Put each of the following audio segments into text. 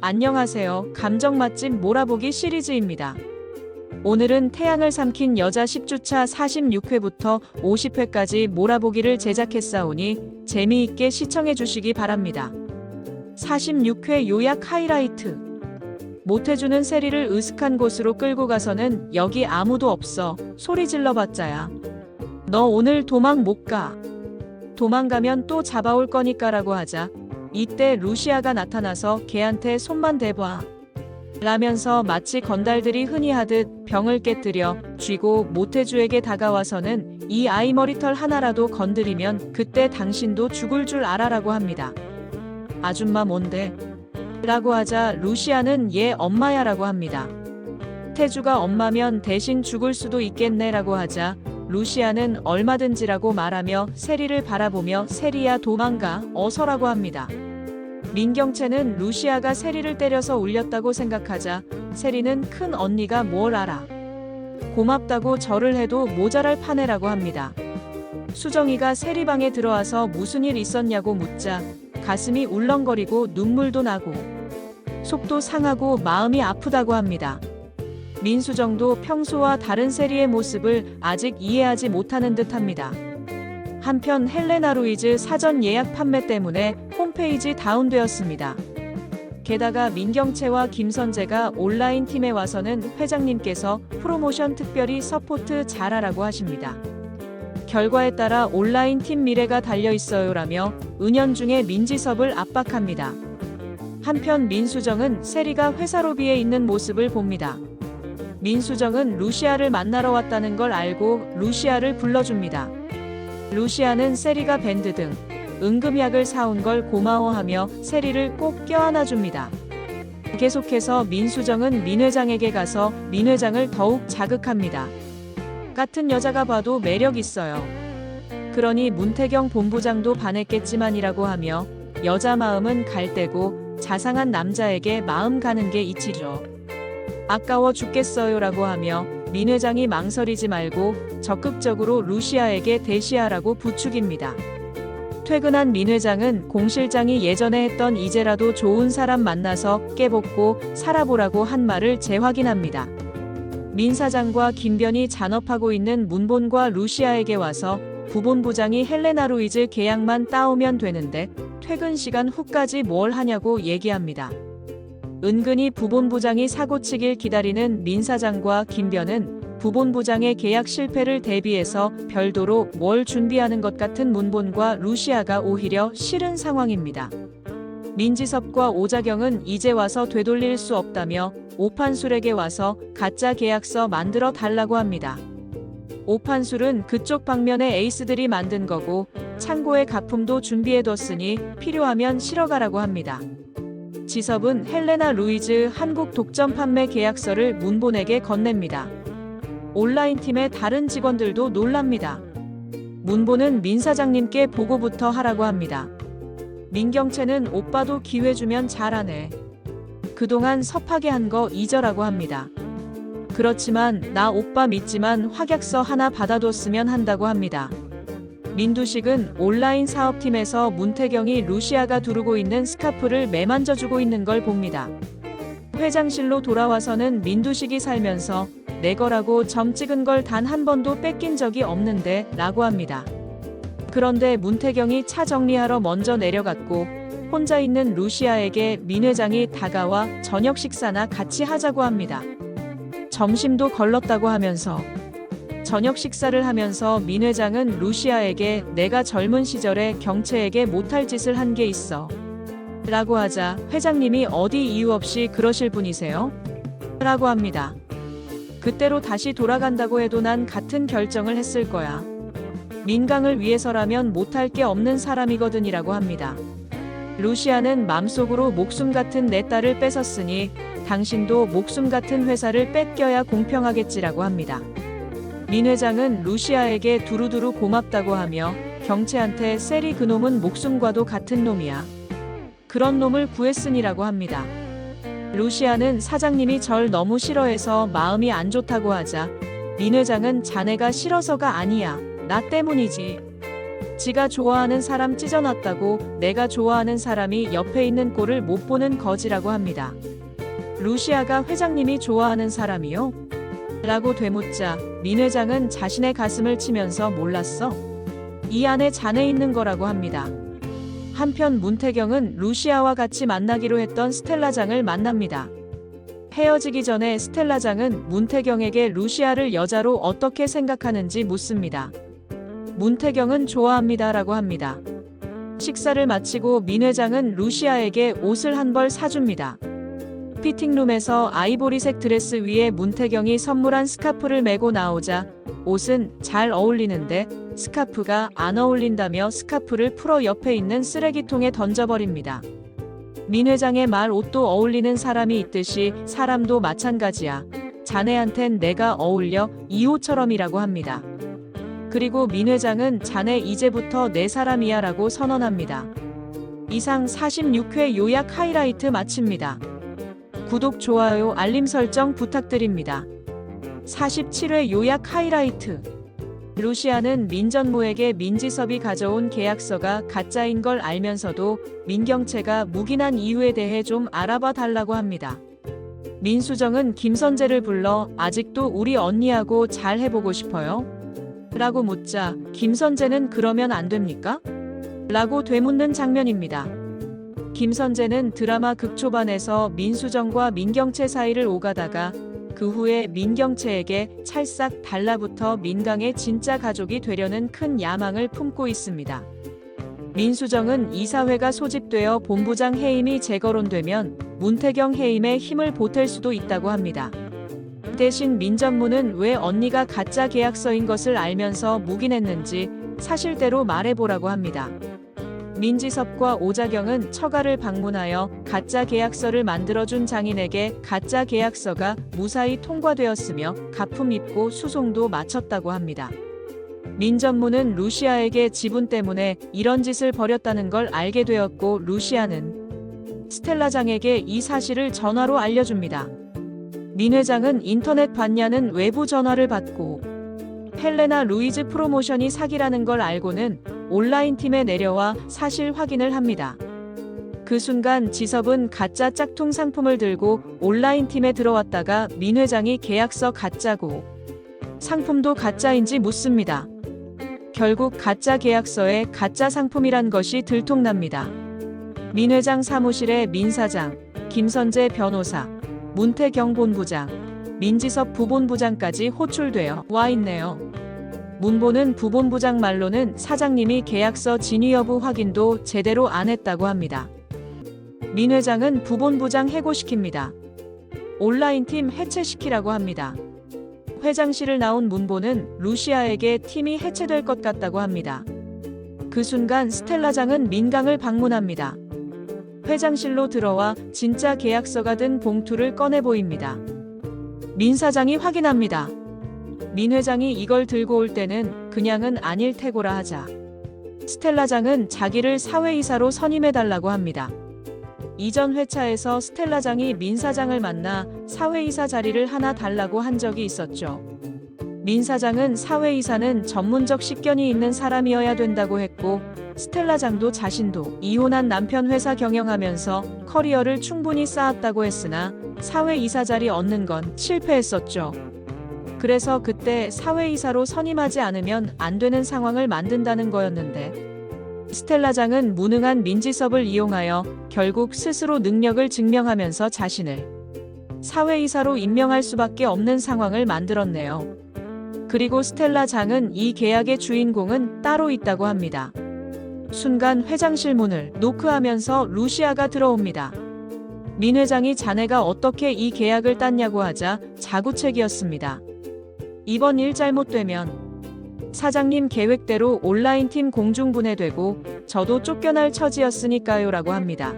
안녕하세요. 감정 맛집 몰아보기 시리즈입니다. 오늘은 태양을 삼킨 여자 10주차 46회부터 50회까지 몰아보기를 제작했사오니 재미있게 시청해 주시기 바랍니다. 46회 요약 하이라이트. 못해주는 세리를 으슥한 곳으로 끌고 가서는 여기 아무도 없어. 소리 질러봤자야. 너 오늘 도망 못 가. 도망가면 또 잡아올 거니까라고 하자. 이때 루시아가 나타나서 걔한테 손만 대봐. 라면서 마치 건달들이 흔히 하듯 병을 깨뜨려 쥐고 모태주에게 다가와서는 이 아이 머리털 하나라도 건드리면 그때 당신도 죽을 줄 알아라고 합니다. 아줌마 뭔데? 라고 하자 루시아는 얘 엄마야라고 합니다. 태주가 엄마면 대신 죽을 수도 있겠네라고 하자 루시아는 얼마든지라고 말하며 세리를 바라보며 세리야 도망가 어서라고 합니다. 민경채는 루시아가 세리를 때려서 울렸다고 생각하자 세리는 큰 언니가 뭘 알아. 고맙다고 절을 해도 모자랄 판에라고 합니다. 수정이가 세리방에 들어와서 무슨 일 있었냐고 묻자 가슴이 울렁거리고 눈물도 나고 속도 상하고 마음이 아프다고 합니다. 민수정도 평소와 다른 세리의 모습을 아직 이해하지 못하는 듯합니다. 한편 헬레나 루이즈 사전 예약 판매 때문에 홈페이지 다운되었습니다. 게다가 민경채와 김선재가 온라인 팀에 와서는 회장님께서 프로모션 특별히 서포트 잘하라고 하십니다. 결과에 따라 온라인 팀 미래가 달려 있어요라며 은연중에 민지섭을 압박합니다. 한편 민수정은 세리가 회사 로비에 있는 모습을 봅니다. 민수정은 루시아를 만나러 왔다는 걸 알고 루시아를 불러줍니다. 루시아는 세리가 밴드 등 응급약을 사온 걸 고마워하며 세리를 꼭 껴안아 줍니다. 계속해서 민수정은 민 회장에게 가서 민 회장을 더욱 자극합니다. 같은 여자가 봐도 매력 있어요. 그러니 문태경 본부장도 반했겠지만이라고 하며 여자 마음은 갈대고 자상한 남자에게 마음 가는 게 이치죠. 아까워 죽겠어요라고 하며 민 회장이 망설이지 말고 적극적으로 루시아에게 대시하라고 부축입니다. 퇴근한 민 회장은 공 실장이 예전에 했던 이제라도 좋은 사람 만나서 깨복고 살아보라고 한 말을 재확인합니다. 민 사장과 김변이 잔업하고 있는 문본과 루시아에게 와서 부본부장이 헬레나 루이즈 계약만 따오면 되는데 퇴근 시간 후까지 뭘 하냐고 얘기합니다. 은근히 부본부장이 사고치길 기다리는 민 사장과 김변은 부본부장의 계약 실패를 대비해서 별도로 뭘 준비하는 것 같은 문본과 루시아가 오히려 싫은 상황입니다. 민지섭과 오자경은 이제 와서 되돌릴 수 없다며 오판술에게 와서 가짜 계약서 만들어 달라고 합니다. 오판술은 그쪽 방면의 에이스들이 만든 거고 창고에 가품도 준비해뒀으니 필요하면 실어가라고 합니다. 지섭은 헬레나 루이즈 한국 독점 판매 계약서를 문본에게 건넵니다. 온라인 팀의 다른 직원들도 놀랍니다. 문본은 민 사장님께 보고부터 하라고 합니다. 민경채는 오빠도 기회 주면 잘하네. 그동안 섭하게 한 거 잊어라고 합니다. 그렇지만 나 오빠 믿지만 확약서 하나 받아뒀으면 한다고 합니다. 민두식은 온라인 사업팀에서 문태경이 루시아가 두르고 있는 스카프를 매만져주고 있는 걸 봅니다. 회장실로 돌아와서는 민두식이 살면서 내 거라고 점 찍은 걸 단 한 번도 뺏긴 적이 없는데 라고 합니다. 그런데 문태경이 차 정리하러 먼저 내려갔고 혼자 있는 루시아에게 민 회장이 다가와 저녁 식사나 같이 하자고 합니다. 점심도 걸렀다고 하면서 저녁 식사를 하면서 민 회장은 루시아에게 내가 젊은 시절에 경채에게 못할 짓을 한 게 있어. 라고 하자 회장님이 어디 이유 없이 그러실 분이세요? 라고 합니다. 그때로 다시 돌아간다고 해도 난 같은 결정을 했을 거야. 민강을 위해서라면 못할 게 없는 사람이거든이라고 합니다. 루시아는 맘속으로 목숨 같은 내 딸을 뺏었으니 당신도 목숨 같은 회사를 뺏겨야 공평하겠지라고 합니다. 민 회장은 루시아에게 두루두루 고맙다고 하며 경채한테 세리 그놈은 목숨과도 같은 놈이야. 그런 놈을 구했으니라고 합니다. 루시아는 사장님이 절 너무 싫어해서 마음이 안 좋다고 하자 민 회장은 자네가 싫어서가 아니야. 나 때문이지. 지가 좋아하는 사람 찢어놨다고 내가 좋아하는 사람이 옆에 있는 꼴을 못 보는 거지라고 합니다. 루시아가 회장님이 좋아하는 사람이요? 라고 되묻자 민 회장은 자신의 가슴을 치면서 몰랐어. 이 안에 자네 있는 거라고 합니다. 한편 문태경은 루시아와 같이 만나기로 했던 스텔라장을 만납니다. 헤어지기 전에 스텔라장은 문태경에게 루시아를 여자로 어떻게 생각하는지 묻습니다. 문태경은 좋아합니다라고 합니다. 식사를 마치고 민 회장은 루시아에게 옷을 한 벌 사줍니다. 피팅룸에서 아이보리색 드레스 위에 문태경이 선물한 스카프를 메고 나오자 옷은 잘 어울리는데 스카프가 안 어울린다며 스카프를 풀어 옆에 있는 쓰레기통에 던져버립니다. 민 회장의 말 옷도 어울리는 사람이 있듯이 사람도 마찬가지야. 자네한텐 내가 어울려 이 옷처럼이라고 합니다. 그리고 민 회장은 자네 이제부터 내 사람이야 라고 선언합니다. 이상 46회 요약 하이라이트 마칩니다. 구독, 좋아요, 알림 설정 부탁드립니다. 47회 요약 하이라이트. 루시아는 민전무에게 민지섭이 가져온 계약서가 가짜인 걸 알면서도 민경채가 묵인한 이유에 대해 좀 알아봐 달라고 합니다. 민수정은 김선재를 불러 아직도 우리 언니하고 잘 해보고 싶어요? 라고 묻자 김선재는 그러면 안 됩니까? 라고 되묻는 장면입니다. 김선재는 드라마 극초반에서 민수정과 민경채 사이를 오가다가 그 후에 민경채에게 찰싹 달라붙어 민강의 진짜 가족이 되려는 큰 야망을 품고 있습니다. 민수정은 이사회가 소집되어 본부장 해임이 재거론되면 문태경 해임에 힘을 보탤 수도 있다고 합니다. 대신 민전무는 왜 언니가 가짜 계약서인 것을 알면서 묵인했는지 사실대로 말해보라고 합니다. 민지섭과 오자경은 처가를 방문하여 가짜 계약서를 만들어준 장인에게 가짜 계약서가 무사히 통과되었으며 가품 입고 수송도 마쳤다고 합니다. 민 전무는 루시아에게 지분 때문에 이런 짓을 벌였다는 걸 알게 되었고 루시아는 스텔라장에게 이 사실을 전화로 알려줍니다. 민 회장은 인터넷 봤냐는 외부 전화를 받고 헬레나 루이즈 프로모션이 사기라는 걸 알고는 온라인 팀에 내려와 사실 확인을 합니다. 그 순간 지섭은 가짜 짝퉁 상품을 들고 온라인 팀에 들어왔다가 민 회장이 계약서 가짜고 상품도 가짜인지 묻습니다. 결국 가짜 계약서에 가짜 상품이란 것이 들통납니다. 민 회장 사무실에 민 사장, 김선재 변호사, 문태경 본부장, 민지섭 부본부장까지 호출되어 와 있네요. 문보는 부본부장 말로는 사장님이 계약서 진위 여부 확인도 제대로 안 했다고 합니다. 민 회장은 부본부장 해고시킵니다. 온라인 팀 해체시키라고 합니다. 회장실을 나온 문보는 루시아에게 팀이 해체될 것 같다고 합니다. 그 순간 스텔라장은 민강을 방문합니다. 회장실로 들어와 진짜 계약서가 든 봉투를 꺼내 보입니다. 민 사장이 확인합니다. 민 회장이 이걸 들고 올 때는 그냥은 아닐 테고라 하자. 스텔라장은 자기를 사회이사로 선임해달라고 합니다. 이전 회차에서 스텔라장이 민 사장을 만나 사회이사 자리를 하나 달라고 한 적이 있었죠. 민 사장은 사회이사는 전문적 식견이 있는 사람이어야 된다고 했고, 스텔라장도 자신도 이혼한 남편 회사 경영하면서 커리어를 충분히 쌓았다고 했으나 사회이사 자리 얻는 건 실패했었죠. 그래서 그때 사회이사로 선임하지 않으면 안 되는 상황을 만든다는 거였는데 스텔라장은 무능한 민지섭을 이용하여 결국 스스로 능력을 증명하면서 자신을 사회이사로 임명할 수밖에 없는 상황을 만들었네요. 그리고 스텔라장은 이 계약의 주인공은 따로 있다고 합니다. 순간 회장실 문을 노크하면서 루시아가 들어옵니다. 민 회장이 자네가 어떻게 이 계약을 땄냐고 하자 자구책이었습니다. 이번 일 잘못되면 사장님 계획대로 온라인 팀 공중분해되고 저도 쫓겨날 처지였으니까요 라고 합니다.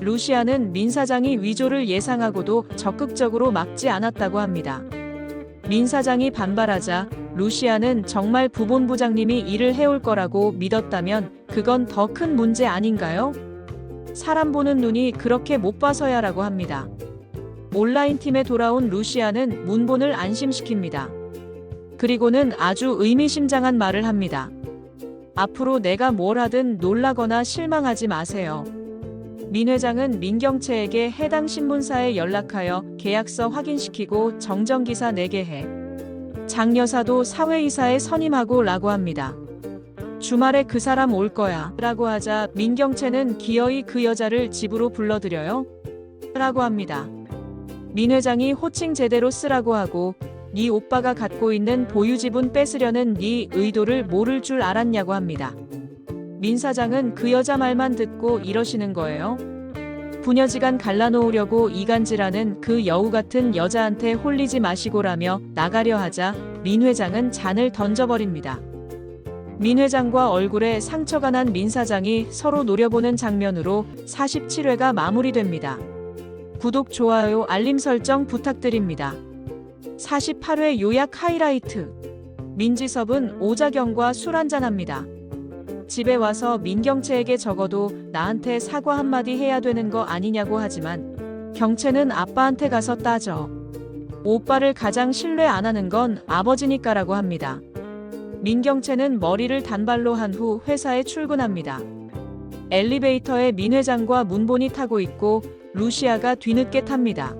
루시아는 민 사장이 위조를 예상하고도 적극적으로 막지 않았다고 합니다. 민 사장이 반발하자 루시아는 정말 부본부장님이 일을 해올 거라고 믿었다면 그건 더 큰 문제 아닌가요? 사람 보는 눈이 그렇게 못 봐서야라고 합니다. 온라인 팀에 돌아온 루시아는 문본을 안심시킵니다. 그리고는 아주 의미심장한 말을 합니다. 앞으로 내가 뭘 하든 놀라거나 실망하지 마세요. 민 회장은 민경채에게 해당 신문사에 연락하여 계약서 확인시키고 정정기사 내게 해. 장 여사도 사회이사에 선임하고 라고 합니다. 주말에 그 사람 올 거야 라고 하자 민경채는 기어이 그 여자를 집으로 불러들여요 라고 합니다. 민 회장이 호칭 제대로 쓰라고 하고 네 오빠가 갖고 있는 보유 지분 뺏으려는 네 의도를 모를 줄 알았냐고 합니다. 민 사장은 그 여자 말만 듣고 이러시는 거예요. 부녀지간 갈라놓으려고 이간질하는 그 여우 같은 여자한테 홀리지 마시고라며 나가려 하자 민 회장은 잔을 던져버립니다. 민 회장과 얼굴에 상처가 난 민 사장이 서로 노려보는 장면으로 47회가 마무리됩니다. 구독, 좋아요, 알림 설정 부탁드립니다. 48회 요약 하이라이트. 민지섭은 오자경과 술 한잔합니다. 집에 와서 민경채에게 적어도 나한테 사과 한마디 해야 되는 거 아니냐고 하지만 경채는 아빠한테 가서 따져. 오빠를 가장 신뢰 안 하는 건 아버지니까라고 합니다. 민경채는 머리를 단발로 한 후 회사에 출근합니다. 엘리베이터에 민 회장과 문본이 타고 있고 루시아가 뒤늦게 탑니다.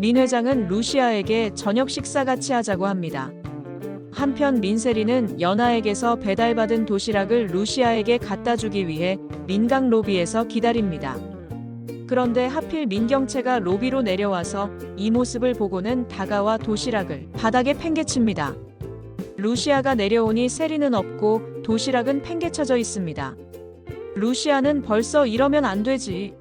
민 회장은 루시아에게 저녁 식사 같이 하자고 합니다. 한편 민세리는 연하에게서 배달받은 도시락을 루시아에게 갖다 주기 위해 민강 로비에서 기다립니다. 그런데 하필 민경채가 로비로 내려와서 이 모습을 보고는 다가와 도시락을 바닥에 팽개칩니다. 루시아가 내려오니 세리는 없고 도시락은 팽개쳐져 있습니다. 루시아는 벌써 이러면 안 되지.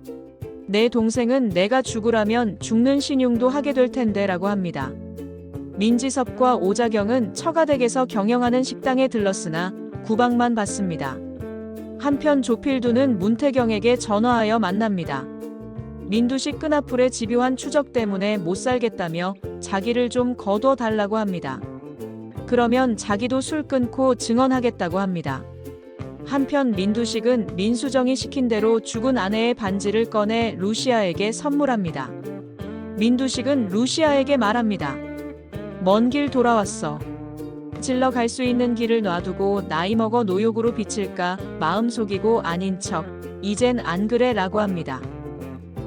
내 동생은 내가 죽으라면 죽는 신용도 하게 될 텐데 라고 합니다. 민지섭과 오자경은 처가댁에서 경영하는 식당에 들렀으나 구박만 받습니다. 한편 조필두는 문태경에게 전화하여 만납니다. 민두씨 끈앞풀의 집요한 추적 때문에 못 살겠다며 자기를 좀 거둬 달라고 합니다. 그러면 자기도 술 끊고 증언하겠다고 합니다. 한편 민두식은 민수정이 시킨 대로 죽은 아내의 반지를 꺼내 루시아에게 선물합니다. 민두식은 루시아에게 말합니다. 먼 길 돌아왔어. 질러 갈 수 있는 길을 놔두고 나이 먹어 노욕으로 비칠까 마음 속이고 아닌 척 이젠 안 그래 라고 합니다.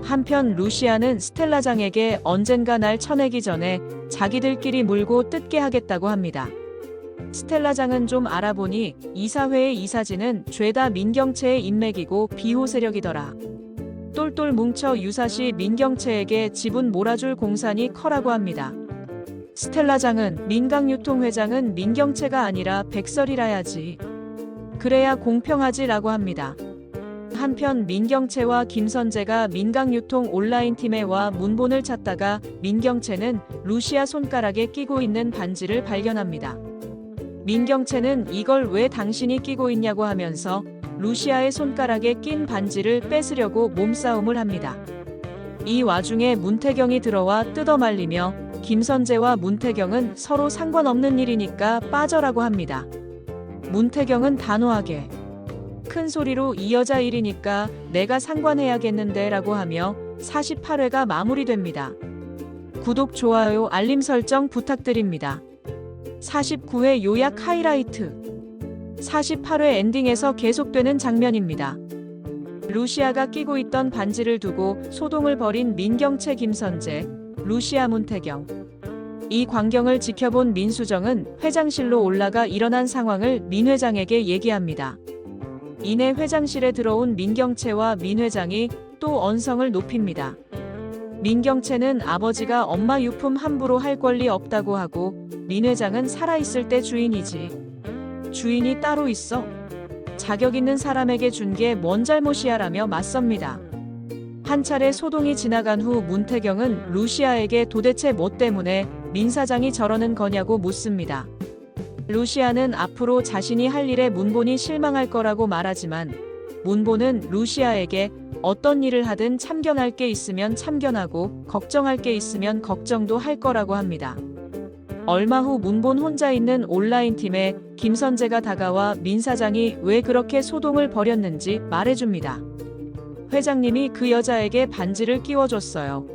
한편 루시아는 스텔라장에게 언젠가 날 쳐내기 전에 자기들끼리 물고 뜯게 하겠다고 합니다. 스텔라장은 좀 알아보니 이사회의 이사진은 죄다 민경채의 인맥이고 비호 세력이더라. 똘똘 뭉쳐 유사시 민경채에게 지분 몰아줄 공산이 커라고 합니다. 스텔라장은 민강유통회장은 민경채가 아니라 백설이라야지. 그래야 공평하지라고 합니다. 한편 민경채와 김선재가 민강유통 온라인팀에 와 문본을 찾다가 민경채는 루시아 손가락에 끼고 있는 반지를 발견합니다. 민경채는 이걸 왜 당신이 끼고 있냐고 하면서 루시아의 손가락에 낀 반지를 뺏으려고 몸싸움을 합니다. 이 와중에 문태경이 들어와 뜯어말리며 김선재와 문태경은 서로 상관없는 일이니까 빠져라고 합니다. 문태경은 단호하게 큰 소리로 이 여자 일이니까 내가 상관해야겠는데 라고 하며 48회가 마무리됩니다. 구독, 좋아요, 알림 설정 부탁드립니다. 49회 요약 하이라이트 48회 엔딩에서 계속되는 장면입니다. 루시아가 끼고 있던 반지를 두고 소동을 벌인 민경채 김선재, 루시아 문태경. 이 광경을 지켜본 민수정은 회장실로 올라가 일어난 상황을 민 회장에게 얘기합니다. 이내 회장실에 들어온 민경채와 민 회장이 또 언성을 높입니다. 민경채는 아버지가 엄마 유품 함부로 할 권리 없다고 하고 민 회장은 살아있을 때 주인이지. 주인이 따로 있어. 자격 있는 사람에게 준 게 뭔 잘못이야라며 맞섭니다. 한 차례 소동이 지나간 후 문태경은 루시아에게 도대체 뭐 때문에 민 사장이 저러는 거냐고 묻습니다. 루시아는 앞으로 자신이 할 일에 문본이 실망할 거라고 말하지만 문본은 루시아에게 어떤 일을 하든 참견할 게 있으면 참견하고 걱정할 게 있으면 걱정도 할 거라고 합니다. 얼마 후 문본 혼자 있는 온라인 팀에 김선재가 다가와 민 사장이 왜 그렇게 소동을 벌였는지 말해줍니다. 회장님이 그 여자에게 반지를 끼워줬어요.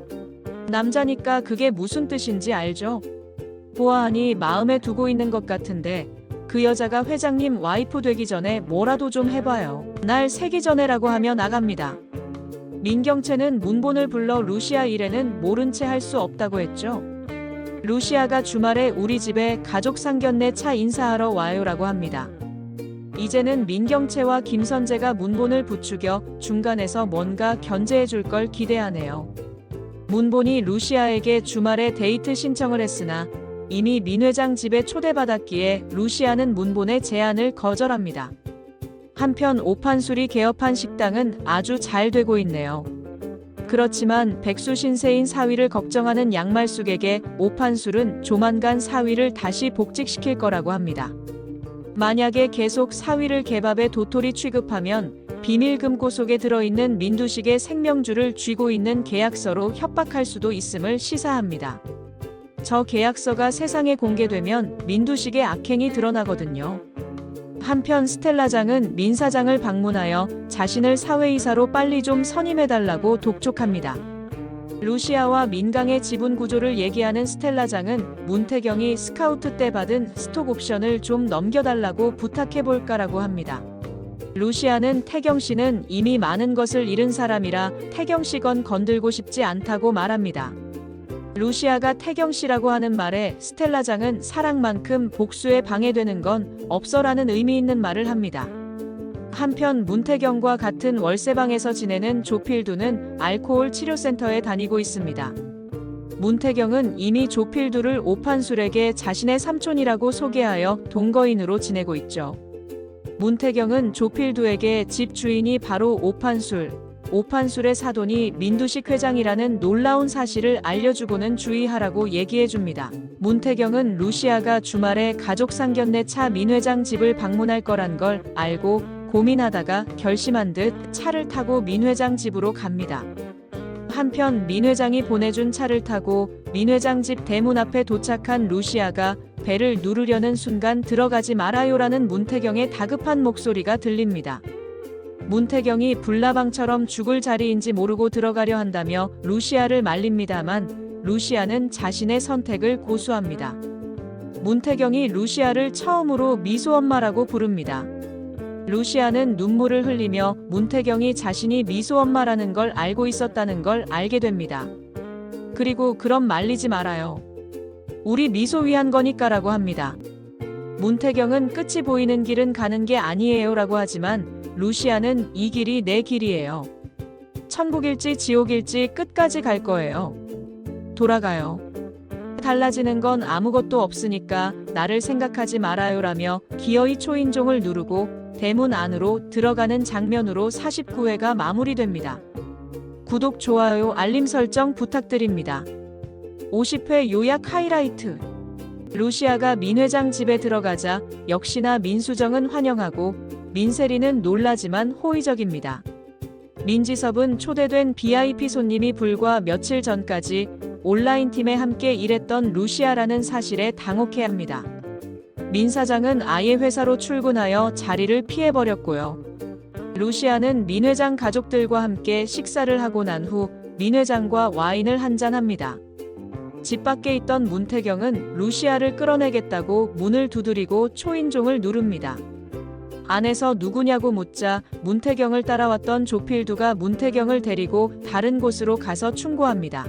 남자니까 그게 무슨 뜻인지 알죠? 보아하니 마음에 두고 있는 것 같은데 그 여자가 회장님 와이프 되기 전에 뭐라도 좀 해봐요. 날 새기 전에라고 하며 나갑니다. 민경채는 문본을 불러 루시아 일에는 모른 채 할 수 없다고 했죠. 루시아가 주말에 우리 집에 가족 상견례 차 인사하러 와요라고 합니다. 이제는 민경채와 김선재가 문본을 부추겨 중간에서 뭔가 견제해 줄 걸 기대하네요. 문본이 루시아에게 주말에 데이트 신청을 했으나 이미 민 회장 집에 초대받았기에 루시아는 문본의 제안을 거절합니다. 한편 오판술이 개업한 식당은 아주 잘 되고 있네요. 그렇지만 백수 신세인 사위를 걱정하는 양말숙에게 오판술은 조만간 사위를 다시 복직시킬 거라고 합니다. 만약에 계속 사위를 개밥에 도토리 취급하면 비밀 금고 속에 들어있는 민두식의 생명줄을 쥐고 있는 계약서로 협박할 수도 있음을 시사합니다. 저 계약서가 세상에 공개되면 민두식의 악행이 드러나거든요. 한편 스텔라장은 민 사장을 방문하여 자신을 사회이사로 빨리 좀 선임해달라고 독촉합니다. 루시아와 민강의 지분 구조를 얘기하는 스텔라장은 문태경이 스카우트 때 받은 스톡 옵션을 좀 넘겨달라고 부탁해볼까라고 합니다. 루시아는 태경 씨는 이미 많은 것을 잃은 사람이라 태경 씨건 건들고 싶지 않다고 말합니다. 루시아가 태경 씨라고 하는 말에 스텔라장은 사랑만큼 복수에 방해되는 건 없어라는 의미 있는 말을 합니다. 한편 문태경과 같은 월세방에서 지내는 조필두는 알코올 치료센터에 다니고 있습니다. 문태경은 이미 조필두를 오판술에게 자신의 삼촌이라고 소개하여 동거인으로 지내고 있죠. 문태경은 조필두에게 집 주인이 바로 오판술, 오판술의 사돈이 민두식 회장이라는 놀라운 사실을 알려주고는 주의하라고 얘기해줍니다. 문태경은 루시아가 주말에 가족 상견례 차 민 회장 집을 방문할 거란 걸 알고 고민하다가 결심한 듯 차를 타고 민 회장 집으로 갑니다. 한편 민 회장이 보내준 차를 타고 민 회장 집 대문 앞에 도착한 루시아가 배를 누르려는 순간 들어가지 말아요라는 문태경의 다급한 목소리가 들립니다. 문태경이 불나방처럼 죽을 자리인지 모르고 들어가려 한다며 루시아를 말립니다만 루시아는 자신의 선택을 고수합니다. 문태경이 루시아를 처음으로 미소 엄마라고 부릅니다. 루시아는 눈물을 흘리며 문태경이 자신이 미소 엄마라는 걸 알고 있었다는 걸 알게 됩니다. 그리고 그럼 말리지 말아요. 우리 미소 위한 거니까라고 합니다. 문태경은 끝이 보이는 길은 가는 게 아니에요라고 하지만 루시아는 이 길이 내 길이에요. 천국일지 지옥일지 끝까지 갈 거예요. 돌아가요. 달라지는 건 아무것도 없으니까 나를 생각하지 말아요라며 기어이 초인종을 누르고 대문 안으로 들어가는 장면으로 49회가 마무리됩니다. 구독, 좋아요, 알림 설정 부탁드립니다. 50회 요약 하이라이트. 루시아가 민 회장 집에 들어가자 역시나 민수정은 환영하고 민세리는 놀라지만 호의적입니다. 민지섭은 초대된 VIP 손님이 불과 며칠 전까지 온라인 팀에 함께 일했던 루시아라는 사실에 당혹해합니다. 민 사장은 아예 회사로 출근하여 자리를 피해버렸고요. 루시아는 민 회장 가족들과 함께 식사를 하고 난 후 민 회장과 와인을 한잔합니다. 집 밖에 있던 문태경은 루시아를 끌어내겠다고 문을 두드리고 초인종을 누릅니다. 안에서 누구냐고 묻자 문태경을 따라왔던 조필두가 문태경을 데리고 다른 곳으로 가서 충고합니다.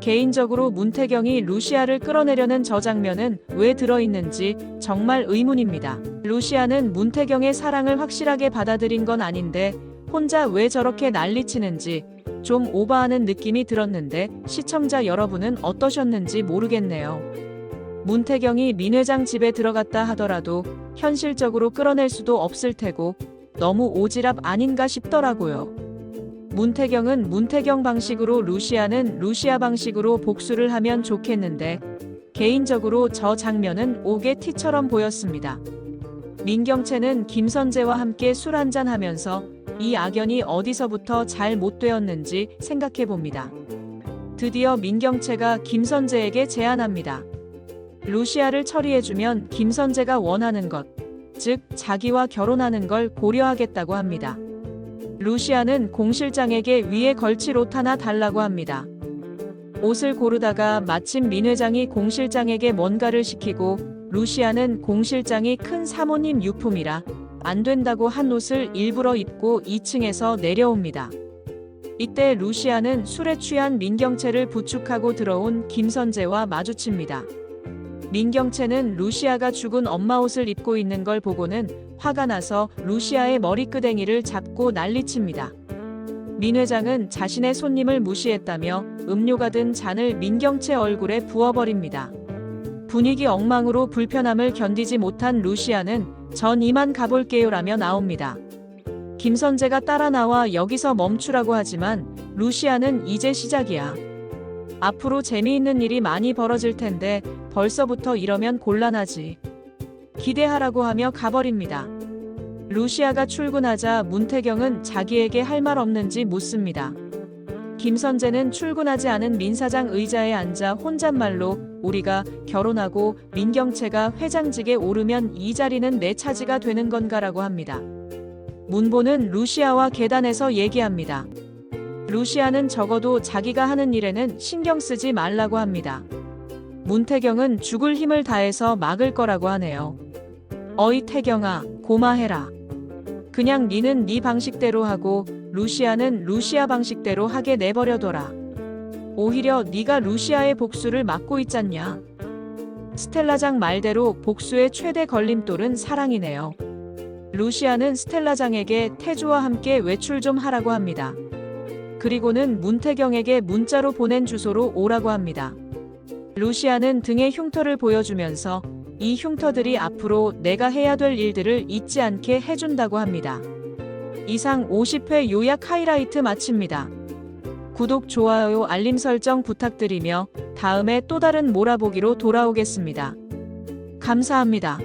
개인적으로 문태경이 루시아를 끌어내려는 저 장면은 왜 들어있는지 정말 의문입니다. 루시아는 문태경의 사랑을 확실하게 받아들인 건 아닌데 혼자 왜 저렇게 난리치는지 좀 오버하는 느낌이 들었는데 시청자 여러분은 어떠셨는지 모르겠네요. 문태경이 민 회장 집에 들어갔다 하더라도 현실적으로 끌어낼 수도 없을 테고 너무 오지랖 아닌가 싶더라고요. 문태경은 문태경 방식으로 루시아는 루시아 방식으로 복수를 하면 좋겠는데 개인적으로 저 장면은 옥의 티처럼 보였습니다. 민경채는 김선재와 함께 술 한잔 하면서 이 악연이 어디서부터 잘 못되었는지 생각해 봅니다. 드디어 민경채가 김선재에게 제안합니다. 루시아를 처리해주면 김선재가 원하는 것, 즉 자기와 결혼하는 걸 고려하겠다고 합니다. 루시아는 공 실장에게 위에 걸칠 옷 하나 달라고 합니다. 옷을 고르다가 마침 민 회장이 공 실장에게 뭔가를 시키고 루시아는 공실장이 큰 사모님 유품이라 안 된다고 한 옷을 일부러 입고 2층에서 내려옵니다. 이때 루시아는 술에 취한 민경채를 부축하고 들어온 김선재와 마주칩니다. 민경채는 루시아가 죽은 엄마 옷을 입고 있는 걸 보고는 화가 나서 루시아의 머리끄댕이를 잡고 난리칩니다. 민 회장은 자신의 손님을 무시했다며 음료가 든 잔을 민경채 얼굴에 부어버립니다. 분위기 엉망으로 불편함을 견디지 못한 루시아는 전 이만 가볼게요라며 나옵니다. 김선재가 따라 나와 여기서 멈추라고 하지만 루시아는 이제 시작이야. 앞으로 재미있는 일이 많이 벌어질 텐데 벌써부터 이러면 곤란하지. 기대하라고 하며 가버립니다. 루시아가 출근하자 문태경은 자기에게 할 말 없는지 묻습니다. 김선재는 출근하지 않은 민 사장 의자에 앉아 혼잣말로 우리가 결혼하고 민경채가 회장직에 오르면 이 자리는 내 차지가 되는 건가라고 합니다. 문보는 루시아와 계단에서 얘기합니다. 루시아는 적어도 자기가 하는 일에는 신경 쓰지 말라고 합니다. 문태경은 죽을 힘을 다해서 막을 거라고 하네요. 어이 태경아, 고마해라. 그냥 니는 네 방식대로 하고 루시아는 루시아 방식대로 하게 내버려둬라. 오히려 네가 루시아의 복수를 막고 있잖냐. 스텔라장 말대로 복수의 최대 걸림돌은 사랑이네요. 루시아는 스텔라장에게 태주와 함께 외출 좀 하라고 합니다. 그리고는 문태경에게 문자로 보낸 주소로 오라고 합니다. 루시아는 등에 흉터를 보여주면서 이 흉터들이 앞으로 내가 해야 될 일들을 잊지 않게 해준다고 합니다. 이상 50회 요약 하이라이트 마칩니다. 구독, 좋아요, 알림 설정 부탁드리며 다음에 또 다른 몰아보기로 돌아오겠습니다. 감사합니다.